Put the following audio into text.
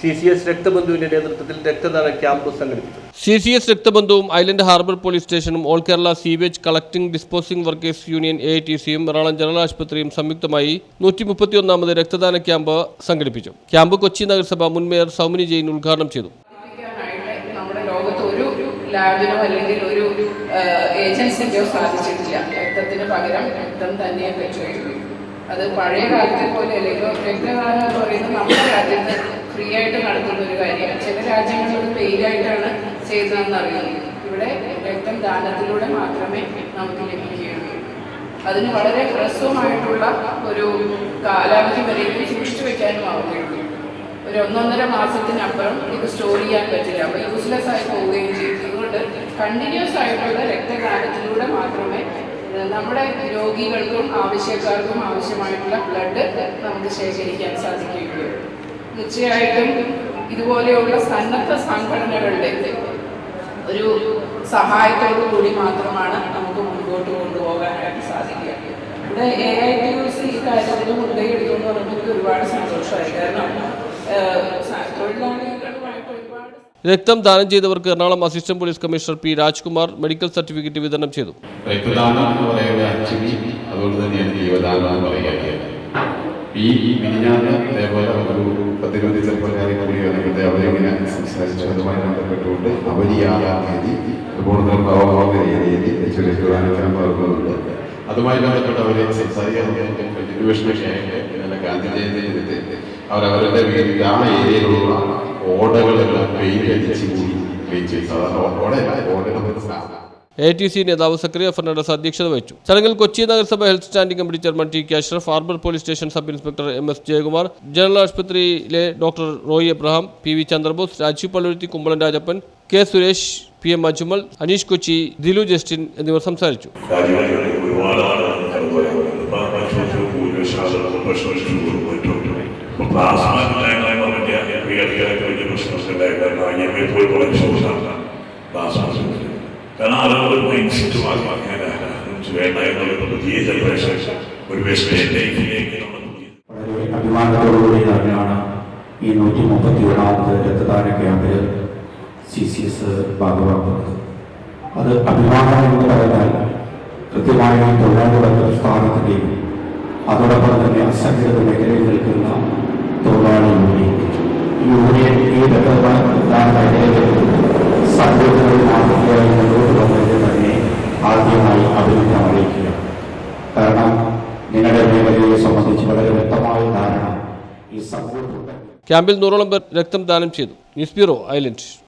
C C S രക്തബന്ധുവിന്റെ നേതൃത്വത്തിൽ രക്തദാന camp സംഘടിപ്പിച്ചു. സി സി എസ് രക്തബന്ധവും ഐലൻഡ് ഹാർബർ പോലീസ് സ്റ്റേഷനും all Kerala sewage collecting disposing workers union A T സിയും Ernakulam general ആശുപത്രിയും സംയുക്തമായി നൂറ്റി മുപ്പത്തിയൊന്നാമത് രക്തദാന ക്യാമ്പ് സംഘടിപ്പിച്ചു. ക്യാമ്പ് കൊച്ചി നഗരസഭ മുൻ മേയർ സൗമിനി ജെയിൻ ഉദ്ഘാടനം ചെയ്തു. ായിട്ട് നമ്മുടെ ലോകത്ത് ഒരു ലാബിനോ അല്ലെങ്കിൽ ഒരു ഏജൻസിക്കോ സാധിച്ചിട്ടില്ല രക്തത്തിന് പകരം രക്തം തന്നെ പറ്റുകയുള്ളൂ. അത് പഴയ കാലത്തെ പോലെ അല്ലെങ്കിൽ രക്തദാനം എന്ന് പറയുന്നത് നമ്മുടെ രാജ്യത്ത് ഫ്രീ ആയിട്ട് നടത്തുന്ന ഒരു കാര്യമാണ്. ചില രാജ്യങ്ങളിൽ പെയിലായിട്ടാണ് ചെയ്യുന്നതെന്ന് അറിയുന്നത്. ഇവിടെ രക്തം ദാനത്തിലൂടെ മാത്രമേ നമുക്ക് ലഭിക്കുകയുള്ളൂ. അതിന് വളരെ ഹ്രസ്വമായിട്ടുള്ള ഒരു കാലാവധി വരെയും സൂക്ഷിച്ചു വെക്കാനും ആവുകയുള്ളൂ. ഒരു ഒന്നൊന്നര മാസത്തിനപ്പുറം ഇത് സ്റ്റോർ ചെയ്യാൻ പറ്റില്ല. അപ്പോൾ യൂസ്ലെസ് ആയി പോവുകയും ചെയ്യും. അതുകൊണ്ട് കണ്ടിന്യൂസ് ആയിട്ടുള്ള രക്തദാനത്തിലൂടെ മാത്രമേ നമ്മുടെ രോഗികൾക്കും ആവശ്യക്കാർക്കും ആവശ്യമായിട്ടുള്ള ബ്ലഡ് നമുക്ക് ശേഖരിക്കാൻ സാധിക്കുകയുള്ളൂ. തീർച്ചയായിട്ടും ഇതുപോലെയുള്ള സന്നദ്ധ സംഘടനകളുടെ ഒരു സഹായത്തോടു കൂടി മാത്രമാണ് നമുക്ക് മുൻപോട്ട് കൊണ്ടുപോകാനായിട്ട് സാധിക്കുക. ഇവിടെ A I T U C ഈ കാര്യത്തിൽ മുൻകൈ എടുക്കുമെന്ന് പറയുമ്പോൾ എനിക്ക് ഒരുപാട് സന്തോഷമായി. കാരണം തൊഴിലാളികളുമായിട്ട് ഒരുപാട് രക്തം ദാനം ചെയ്തവർക്ക് Ernakulam assistant police commissioner P Rajkumar medical certificate വിതരണം ചെയ്തു. രക്തദാനം എന്ന് പറയുന്നത് അതുകൊണ്ട് തന്നെ ജീവദാനം എന്ന് പറയുക ഈ മിനിഞ്ഞാന്ന് അതേപോലെ ഒരു പത്തിരുപത് ചെറുപ്പക്കാരെ കൂടി വന്നിട്ട് അവരിങ്ങനെ സംസാരിച്ചു? അതുമായി ബന്ധപ്പെട്ടുകൊണ്ട് അവരിയായ തീയതി അതുപോലെ തന്നെ ഭാവഭാവ തീയതി രക്തദാനം നടക്കുന്നുണ്ട് അതുമായി ബന്ധപ്പെട്ട് അവരെ സംസാരിക്കാൻ കണ്ടിന്യൂഷനൊക്കെ ആയിട്ട് ഇന്നലെ ഗാന്ധി വീട്ടിൽ ആ ഏരിയയിലുള്ള ഓടകളെല്ലാം പെയിന്റ് അടിച്ച് കൂടി പെയിൻ ചെയ്യും സാധാരണ ഓടയല്ല ഓടയുടെ സാധനം എ ടി സി നേതാവ് സക്രിയ ഫെർണാണ്ടസ് അധ്യക്ഷത വഹിച്ചു. ചടങ്ങിൽ കൊച്ചി നഗരസഭ health standing committee chairman T K Ashraf harbour police station sub inspector M S Jayakumar general ആശുപത്രിയിലെ doctor Roy Abraham P V Chandrabose Rajeev Palluruthy Kumbalan Rajappan K Suresh P M Ajmal Aneesh Kochi Dilu Justin എന്നിവർ സംസാരിച്ചു. അങ്ങനെ വേണ്ട എന്നുള്ള പുതിയ generation ഒരു ലൈഫിലേക്ക് വളരെ അഭിമാനത്തോടുകൂടി തന്നെയാണ് ഈ നൂറ്റി മുപ്പത്തി ഒന്നാമത് രക്തദാന ക്യാമ്പിൽ സി സി എസ് ഭാഗമാക്കുന്നത് അത് അഭിമാനം എന്ന് പറഞ്ഞാൽ കൃത്യമായ തൊഴിലാളികളുടെ പ്രസ്ഥാനത്തിന്റെയും അതോടൊപ്പം തന്നെ അസംഘടിത മേഖലയിൽ നിൽക്കുന്ന ക്യാമ്പിൽ നൂറോളം പേർ രക്തം ദാനം ചെയ്തു. News bureau island.